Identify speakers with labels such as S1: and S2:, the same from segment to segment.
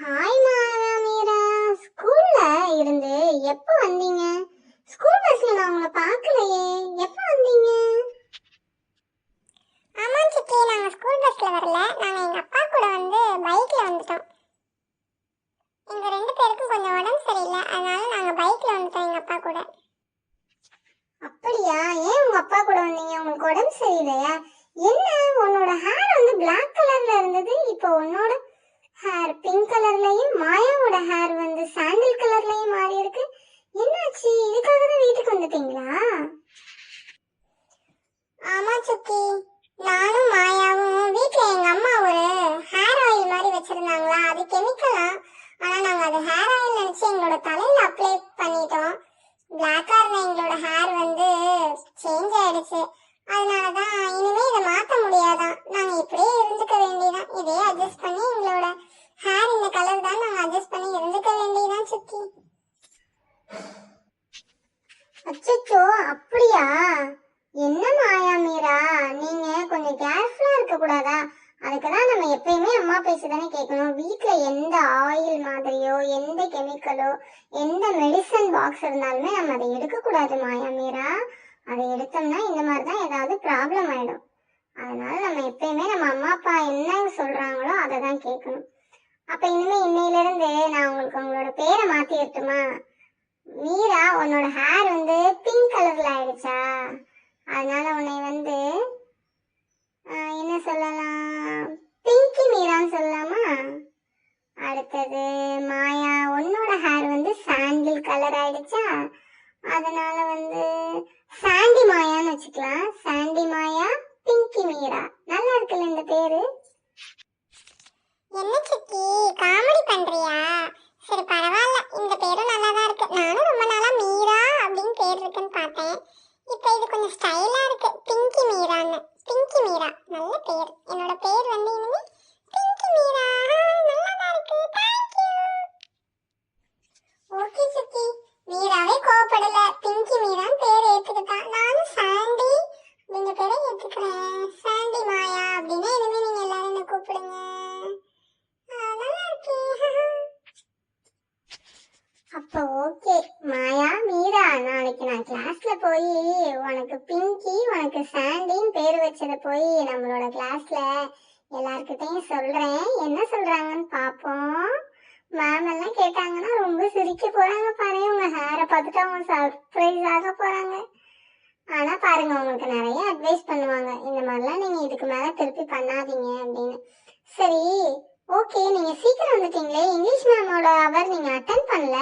S1: Hi Mala Meera ஸ்கூல்ல இருந்து எப்போ வந்தீங்க? ஸ்கூல் பஸ்ல நான் உங்களை பார்க்கலையே. எப்போ வந்தீங்க?
S2: ஆமா சித்தி நாங்க ஸ்கூல் பஸ்ல வரல. நாங்க எங்க அப்பா கூட வந்து பைக்ல வந்துட்டோம். எங்க ரெண்டு பேருக்கும் கொஞ்சம் உடம்பு சரியில்லை. அதனால நாங்க பைக்ல வந்துட்டோம் எங்க அப்பா கூட.
S1: அப்படியா? ஏன் உங்க அப்பா கூட வந்தீங்க? உங்களுக்கு உடம்பு சரியில்லையா? என்ன? உன்னோட ஹேர் வந்து Black கலர்ல இருந்தது. இப்போ உன்னோட ஹேர் பிங்க் கலர்லயும் மாயாவோட ஹேர் வந்து சாண்டில் கலர்லயும் மாறி இருக்கு என்னாச்சு? இதுக்காக தான் வீட்டுக்கு வந்துட்டீங்களா?
S2: ஆமா சுக்கி. நானும் மாயாவும் வீட்ல எங்க அம்மா ஒரு ஹேர் ஆயில் மாதிரி வச்சிருந்தாங்களா? அது கெமிக்கலா ஆனா நாங்க அது ஹேர் ஆயில் நினைச்சு எங்களோட தலையில அப்ளை பண்ணிட்டோம். பிளாக்கா இருந்த எங்களோட ஹேர் வந்து சேஞ்ச் ஆயிடுச்சு. அதனாலதான் இனிமே இதை மாத்த முடியாதான் நாங்க இப்படியே இருந்துக்க வேண்டியதான் இதே அட்ஜஸ்ட் பண்ணி எங்களோட ஹேர் இந்த கலர் தான் நாங்க அட்ஜஸ்ட் பண்ணி இருந்துக்க வேண்டியதான் சித்தி
S1: அச்சச்சோ அப்படியா என்ன மாயா மீரா நீங்க கொஞ்சம் கேர்ஃபுல்லா இருக்க கூடாதா அதுக்கு தான் நம்ம எப்பயுமே அம்மா பேசுதானே கேட்கணும் வீட்ல எந்த ஆயில் மாதிரியோ எந்த கெமிக்கலோ எந்த மெடிசன் பாக்ஸ் இருந்தாலுமே நம்ம அதை எடுக்கக்கூடாது மாயா மீரா. அதை எடுத்தோம்னா இந்த மாதிரி தான் ஏதாவது ப்ராப்ளம் ஆயிடும். அதனால நம்ம எப்பயுமே நம்ம அம்மா அப்பா என்ன சொல்றாங்களோ அதை தான் கேட்கணும் அப்ப இனிமே இன்னையில இருந்து நான் உங்களுக்கு உங்களோட பேரை மாத்தி விட்டுமா மீரா உன்னோட ஹேர் வந்து பிங்க் கலர்ல ஆயிடுச்சா? அதனால உன்னை வந்து என்ன சொல்லலாம்? பிங்கி மீரான்னு சொல்லலாமா அடுத்தது மாயா உன்னோட ஹேர் வந்து சாண்டில் கலர் ஆயிடுச்சா? அதனால வந்து சாண்டி மாயான்னு வச்சுக்கலாம். சாண்டி மாயா பிங்கி மீரா நல்லா இருக்குல்ல இந்த பேரு?
S2: என்ன சிக்கி காமெடி பண்றியா? சரி பரவாயில்ல. இந்த பேரும் நல்லா தான் இருக்கு. நானும் ரொம்ப நாளா மீரா அப்படின்னு பேர் இருக்குன்னு பார்த்தேன். இப்போ இது கொஞ்சம் ஸ்டைலா இருக்கு. பிங்கி மீரான்னு பிங்கி மீரா நல்ல பேர். என்னோட பேர் வந்து இனிமே பிங்கி மீரா நல்லா தான் இருக்கு தேங்க்யூ ஓகே சித்தி மீராவே கோவப்படல பிங்கி மீரான்னு பேர் ஏத்துக்கிட்டா நானும் சாண்டி அப்படிங்கிற பேரை ஏத்துக்கிறேன் சாண்டி மாயா அப்படின்னா இனிமே நீங்க எல்லாரும் என்ன கூப்பிடுங்க ஆ, நல்லா இருக்கு
S1: அப்ப ஓகே மாயா மீரா நாளைக்கு நான் கிளாஸ்ல போய் உனக்கு பிங்கி சாண்டின்னு பேர் வச்சதை போய் நம்மளோட கிளாஸ்ல எல்லார்கிட்டயும் சொல்றேன். என்ன சொல்றாங்கன்னு பாப்போம். மேம் எல்லாம் கேட்டாங்கன்னா ரொம்ப சிரிக்க போறாங்க பாருங்க. உங்க ஹேரை பார்த்துட்டு அவங்க சர்ப்ரைஸ் ஆக போறாங்க. ஆனா பாருங்க உங்களுக்கு நிறைய அட்வைஸ் பண்ணுவாங்க. இந்த மாதிரிலாம் நீங்க இதுக்கு மேல திருப்பி பண்ணாதீங்க அப்படின்னு. சரி ஓகே நீங்க சீக்கிரம் வந்துட்டீங்களே. இங்கிலீஷ் மேமோட அவர் நீங்க அட்டன் பண்ணல.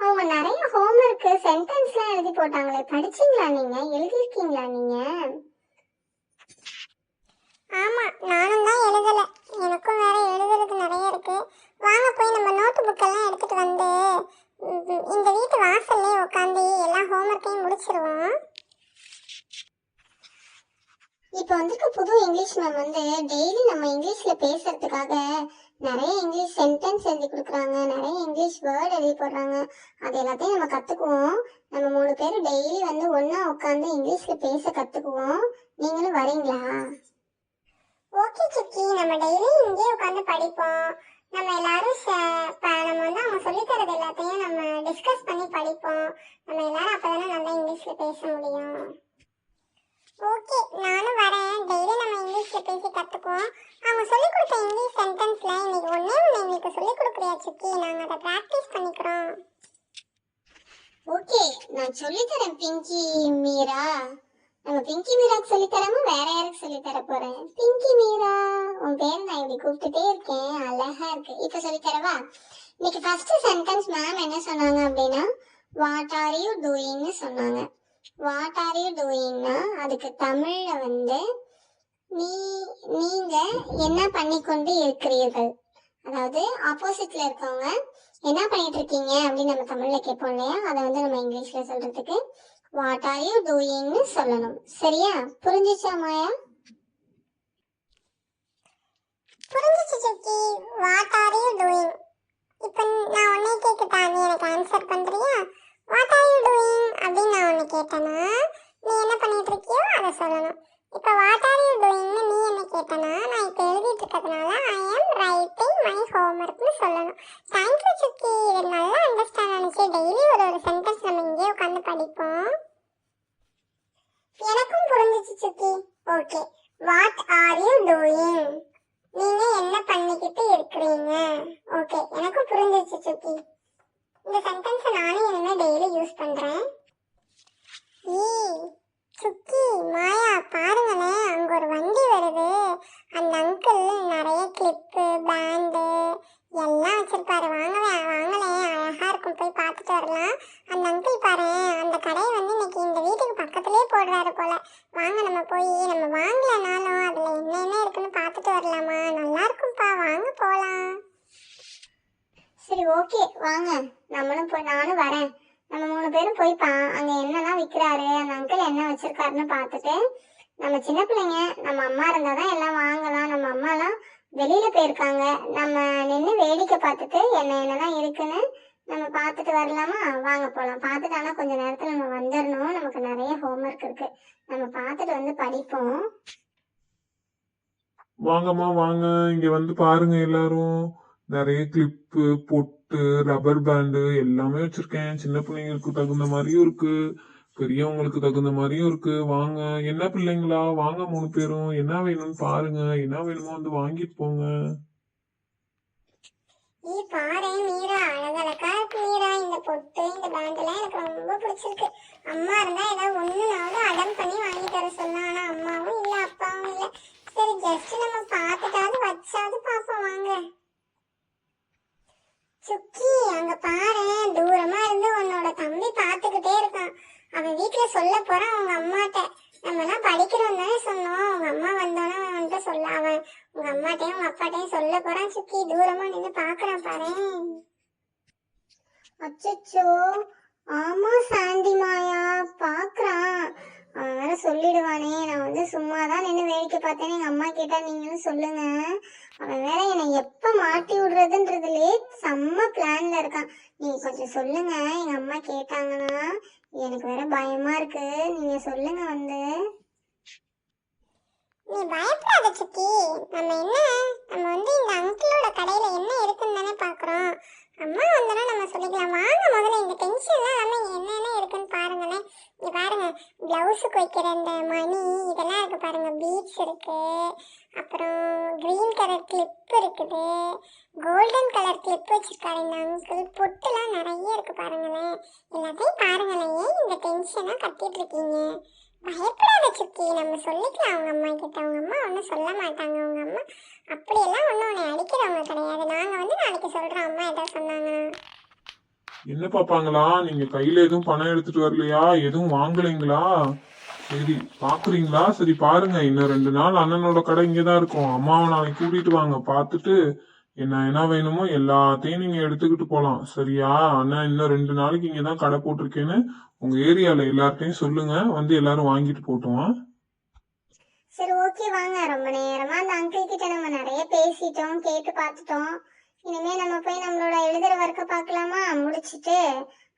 S1: அவங்க நிறைய ஹோம்ஒர்க் சென்டென்ஸ்லாம் எழுதி போட்டாங்களே. படிச்சீங்களா நீங்க? எழுதிருக்கீங்களா நீங்க?
S2: ஆமா நானும் தான் எழுதல. எனக்கும் வேற எழுதுறது நிறைய இருக்கு. வாங்க போய் நம்ம நோட்டு புக்கெல்லாம் எடுத்துட்டு வந்து இந்த வீட்டு வாசல்லே உட்காந்து எல்லா ஹோம்ஒர்க்கையும் முடிச்சிருவோம்.
S1: இப்போ வந்துட்டு புது இங்கிலீஷ் மேம் வந்து டெய்லி நம்ம இங்கிலீஷ்ல பேசுறதுக்காக நிறைய இங்கிலீஷ் சென்டென்ஸ் எழுதி கொடுக்குறாங்க. நிறைய இங்கிலீஷ் வேர்ட் எழுதி போடுறாங்க. அது எல்லாத்தையும் நம்ம கத்துக்குவோம். நம்ம மூணு பேரும் டெய்லி வந்து ஒன்னா உட்காந்து இங்கிலீஷ்ல பேச கத்துக்குவோம். நீங்களும் வரீங்களா?
S2: ஓகே சித்தி. நம்ம டெய்லி இங்கே உட்காந்து படிப்போம். நம்ம எல்லாரும் நம்ம வந்து அவங்க சொல்லித் தரது எல்லாத்தையும் நம்ம டிஸ்கஸ் பண்ணி படிப்போம். நம்ம எல்லாரும் அப்பதானே நல்லா இங்கிலீஷ்ல பேச முடியும். ஓகே நானும் வரேன். டெய்லி நம்ம இங்கிலீஷில் பேசி கற்றுக்குவோம் அவங்க சொல்லிக் கொடுத்த இங்கிலீஷ் சென்டென்ஸில் இன்னைக்கு ஒன்றே ஒன்று எங்களுக்கு சொல்லிக் கொடுக்குறியா சுக்கி நாங்கள் அதை ப்ராக்டிஸ் பண்ணிக்கிறோம்.
S1: ஓகே நான் சொல்லித்தரேன் பிங்கி மீரா நம்ம பிங்கி மீராக்கு சொல்லித்தராம வேற யாருக்கு சொல்லித்தர போறேன்? பிங்கி மீரா உன் பேர் நான் இப்படி கூப்பிட்டுட்டே இருக்கேன். அழகா இருக்கு. இப்ப சொல்லித்தரவா இன்னைக்கு ஃபர்ஸ்ட் சென்டென்ஸ் மேம் என்ன சொன்னாங்க அப்படின்னா வாட் ஆர் யூ டூயிங்னு சொன்னாங்க. வாட் ஆர் யூ டூயிங்னா அதுக்கு தமிழ்ல வந்து நீ நீங்க என்ன பண்ணிக்கொண்டு இருக்கிறீர்கள்? அதாவது ஆப்போசிட்ல இருக்கவங்க என்ன பண்ணிட்டு இருக்கீங்க அப்படின்னு நம்ம தமிழ்ல கேட்போம் இல்லையா? அதை வந்து நம்ம இங்கிலீஷ்ல சொல்றதுக்கு வாட் ஆர் யூ டூயிங்னு சொல்லணும். சரியா? புரிஞ்சுச்சா மாயா?
S2: புரிஞ்சுச்சு சித்தி. வாட் ஆர் யூ டூயிங் இப்போ நான் உன்னை கேட்கட்டா? நீ எனக்கு ஆன்சர் பண்றியா? வாட் ஆர் யூ டூயிங் அப்படின்னு நான் ஒன்று கேட்டேன்னா நீ என்ன பண்ணிட்டு இருக்கியோ அதை சொல்லணும். இப்போ வாட் ஆர் யூ டூயிங்னு நீ என்ன கேட்டனா நான் இப்போ எழுதிட்டு இருக்கிறதுனால ஐ எம் ரைட்டிங் மை ஹோம்ஒர்க்னு சொல்லணும் தேங்க்யூ சுக்கி இது நல்லா அண்டர்ஸ்டாண்ட் ஆனிச்சு. டெய்லி ஒரு ஒரு சென்டென்ஸ் நம்ம இங்கே உட்காந்து படிப்போம். எனக்கும் புரிஞ்சிச்சு Sukki okay what are you doing நீங்க என்ன பண்ணிக்கிட்டு இருக்கிறீங்க? ஓகே எனக்கும் புரிஞ்சிச்சு சுக்கி இந்த சென்டென்ஸை நானும் இனிமே டெய்லி யூஸ் பண்றேன் ஈ சுக்கி மாயா பாருங்களேன் அங்க ஒரு வண்டி வருது அந்த அங்கிள் நிறைய கிளிப்பு பேண்டு எல்லாம் வச்சிருப்பாரு வாங்கவே வாங்களே அழகா இருக்கும் போய் பார்த்துட்டு வரலாம் அந்த அங்கிள் பாரு அந்த கடையை வந்து இன்னைக்கு இந்த வீட்டுக்கு பக்கத்துலேயே போடுறாரு போல. வாங்க நம்ம போய் நம்ம வாங்கலனாலும் அதுல என்ன என்ன இருக்குன்னு பார்த்துட்டு வரலாமா? நல்லா இருக்கும்பா வாங்க போலாம்.
S1: சரி ஓகே வாங்க. நம்மளும் போய் நானும் வரேன். நம்ம மூணு பேரும் போய் பா அங்க என்னெல்லாம் விற்கிறாரு அந்த அங்கிள் என்ன வச்சிருக்காருன்னு பார்த்துட்டு நம்ம சின்ன பிள்ளைங்க நம்ம அம்மா இருந்தால் தான் எல்லாம் வாங்கலாம். நம்ம அம்மாலாம் வெளியில போயிருக்காங்க. நம்ம நின்று வேடிக்கை பார்த்துட்டு என்ன என்னெல்லாம் இருக்குன்னு நம்ம பார்த்துட்டு வரலாமா? வாங்க போகலாம் பார்த்துட்டு ஆனால் கொஞ்ச நேரத்தில் நம்ம வந்துடணும் நமக்கு நிறைய ஹோம்ஒர்க் இருக்கு. நம்ம பார்த்துட்டு வந்து படிப்போம்.
S3: வாங்கம்மா வாங்க. இங்க வந்து பாருங்க எல்லாரும். நிறைய கிளிப்பு பொட்டு ரப்பர் பேண்டு எல்லாமே வச்சிருக்கேன். சின்ன பிள்ளைங்களுக்கு தகுந்த மாதிரியும் இருக்கு. பெரியவங்களுக்கு தகுந்த மாதிரியும் இருக்கு. வாங்க. என்ன பிள்ளைங்களா? வாங்க மூணு பேரும். என்ன வேணும்னு பாருங்க. என்ன வேணுமோ வந்து வாங்கிட்டு போங்க.
S2: ஈ பாரு மீரா அழகழகா இருக்கு மீரா இந்த பொட்டு இந்த பேண்டெல்லாம் எனக்கு ரொம்ப பிடிச்சிருக்கு. அம்மா இருந்தா ஏதாவது ஒண்ணுனாவது அடம் பண்ணி வாங்கி தர சொல்லலாம் ஆனா அம்மாவும் இல்ல அப்பாவும் இல்ல. சரி ஜஸ்ட் நம்ம பார்த்துட்டாவது வச்சாவது பாப்போம் வாங்க. சுக்கி அங்க பாரு தூரமா இருந்து உன்னோட தம்பி பார்த்துக்கிட்டே இருக்கான். அவன் வீட்டுல சொல்ல போறான் அவங்க அம்மாட்ட. நம்மலாம் படிக்கிறோம் தானே சொன்னோம். உங்க அம்மா வந்தோன்னா அவன்கிட்ட வந்துட்டு சொல்ல அவன் உங்க அம்மாட்டையும் உங்க அப்பாட்டையும் சொல்ல போறான். சுக்கி தூரமா நின்னு பாக்குறான் பாரு.
S1: அச்சச்சோ. ஆமா சாந்தி மாயா பாக்குறான். அவன் வேற சொல்லிடுவானே. நான் வந்து சும்மா தான் நின்று வேடிக்கை பார்த்தேன்னு எங்க அம்மா கேட்டா நீங்களும் சொல்லுங்க. அவன் வேற என்னை எப்ப மாட்டி விடுறதுன்றதுலயே செம்ம பிளான்ல இருக்கான். நீங்க கொஞ்சம் சொல்லுங்க. எங்க அம்மா கேட்டாங்கன்னா எனக்கு வேற பயமா இருக்கு. நீங்க சொல்லுங்க வந்து.
S2: நீ பயப்படாத சித்தி. நம்ம என்ன நம்ம வந்து இந்த அங்கிளோட கடையில என்ன இருக்குன்னு தானே பாக்குறோம். அம்மா வந்தனா நம்ம சொல்லிக்கலாம். வாங்க முதல்ல இந்த டென்ஷன்லாம் நம்ம என்னென்ன இருக்குன்னு பாருங்களேன். இங்க பாருங்க பிளவுஸுக்கு வைக்கிற இந்த மணி இதெல்லாம் இருக்கு பாருங்க பீட்ஸ் இருக்கு. அப்புறம் க்ரீன் கலர் கிளிப் இருக்குது. கோல்டன் கலர் கிளிப் வச்சுருக்காரு இந்த அங்கிள் பொட்டுலாம் நிறைய இருக்குது பாருங்களேன். எல்லாத்தையும் பாருங்களேன். ஏன் இந்த டென்ஷனாக கட்டிட்டு இருக்கீங்க? பயப்படாத சுக்கி. நம்ம சொல்லிக்கலாம். அவங்க அம்மா கிட்ட. அவங்க அம்மா ஒன்றும் சொல்ல மாட்டாங்க. அவங்க அம்மா அப்படியெல்லாம் ஒன்றும் உன்னை அடிக்கிறவங்க கிடையாது. நாங்கள் வந்து நாளைக்கு சொல்கிறோம் அம்மா ஏதாவது சொன்னாங்க
S3: என்ன பாப்பாங்களா? நீங்க கையில எதுவும் பணம் எடுத்துட்டு வரலையா? எதுவும் வாங்கலைங்களா? சரி பாக்குறீங்களா? சரி பாருங்க. இன்னும் ரெண்டு நாள் அண்ணனோட கடை இங்கதான் இருக்கும். அம்மாவை நாளைக்கு கூட்டிட்டு வாங்க. பாத்துட்டு என்ன என்ன வேணுமோ எல்லாத்தையும் நீங்க எடுத்துக்கிட்டு போலாம். சரியா? அண்ணன் இன்னும் ரெண்டு நாளைக்கு இங்கதான் கடை போட்டிருக்கேன்னு உங்க ஏரியால எல்லார்ட்டையும் சொல்லுங்க. வந்து எல்லாரும் வாங்கிட்டு போட்டோம்
S1: சரி ஓகே. வாங்க. ரொம்ப நேரமா அந்த அங்கிள் கிட்ட நம்ம நிறைய பேசிட்டோம் கேட்டு பார்த்துட்டோம். இனிமே நம்ம போய் நம்மளோட எழுதுற ஒர்க்கை பார்க்கலாமா? முடிச்சிட்டு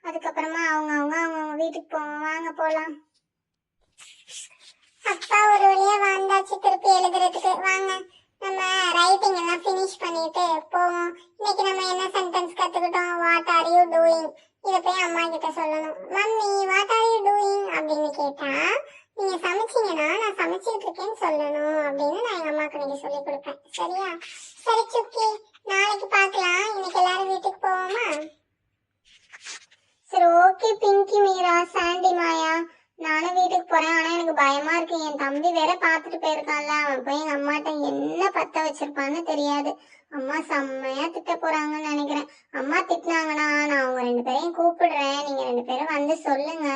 S1: அதுக்கப்புறமா அவங்க அவங்க அவங்க வீட்டுக்கு போவோம். வாங்க போலாம்.
S2: அப்பா ஒரு வழியா வந்தாச்சு திருப்பி எழுதுறதுக்கு. வாங்க நம்ம ரைட்டிங் எல்லாம் ஃபினிஷ் பண்ணிட்டு போவோம். இன்னைக்கு நம்ம என்ன சென்டென்ஸ் கத்துக்கிட்டோம்? வாட் ஆர் யூ டூயிங் இதை போய் அம்மா கிட்ட சொல்லணும். Mummy what are you doing அப்படின்னு கேட்டா நீங்க சமைச்சீங்கன்னா நான் சமைச்சிட்டு இருக்கேன்னு சொல்லணும் அப்படின்னு நான் எங்க அம்மாக்கு நீங்க சொல்லி கொடுப்பேன். சரியா? சரி சுக்கி நாளைக்கு பார்க்கலாம். இன்னைக்கு எல்லாரும் வீட்டுக்கு போவோமா
S1: சரி ஓகே பிங்கி மீரா சாண்டி மாயா நானும் வீட்டுக்கு போறேன். ஆனா எனக்கு பயமா இருக்கு. என் தம்பி வேற பாத்துட்டு போயிருக்கான்ல. அவன் போய் எங்க அம்மாட்ட என்ன பத்த வச்சிருப்பான்னு தெரியாது. அம்மா செம்மையா திட்ட போறாங்கன்னு நினைக்கிறேன். அம்மா திட்டினாங்கன்னா நான் அவங்க ரெண்டு பேரையும் கூப்பிடுறேன். நீங்க ரெண்டு பேரும் வந்து சொல்லுங்க.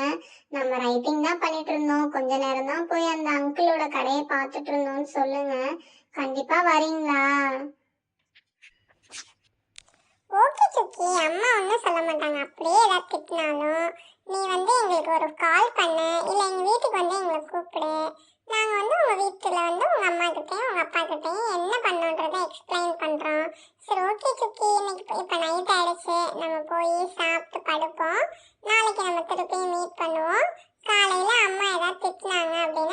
S1: நம்ம ரைட்டிங் தான் பண்ணிட்டு இருந்தோம். கொஞ்ச நேரம் தான் போய் அந்த அங்கிளோட கடையை பார்த்துட்டு இருந்தோம்னு சொல்லுங்க. கண்டிப்பா வரீங்களா?
S2: ஓகே சுக்கி அம்மா ஒன்றும் சொல்ல மாட்டாங்க. அப்படியே ஏதாவது திட்டினாலும் நீ வந்து எங்களுக்கு ஒரு கால் பண்ணு. இல்லை எங்கள் வீட்டுக்கு வந்து எங்களை கூப்பிடு. நாங்கள் வந்து உங்கள் வீட்டில் வந்து உங்கள் அம்மா கிட்டேயும் உங்கள் அப்பா கிட்டேயும் என்ன பண்ணுன்றதை எக்ஸ்பிளைன் பண்ணுறோம் சரி ஓகே சுக்கி. இன்னைக்கு இப்போ நைட் ஆகிடுச்சு நம்ம போய் சாப்பிட்டு படுப்போம். நாளைக்கு நம்ம திருப்பியும் மீட் பண்ணுவோம். காலையில் அம்மா ஏதாவது திட்டினாங்க அப்படின்னு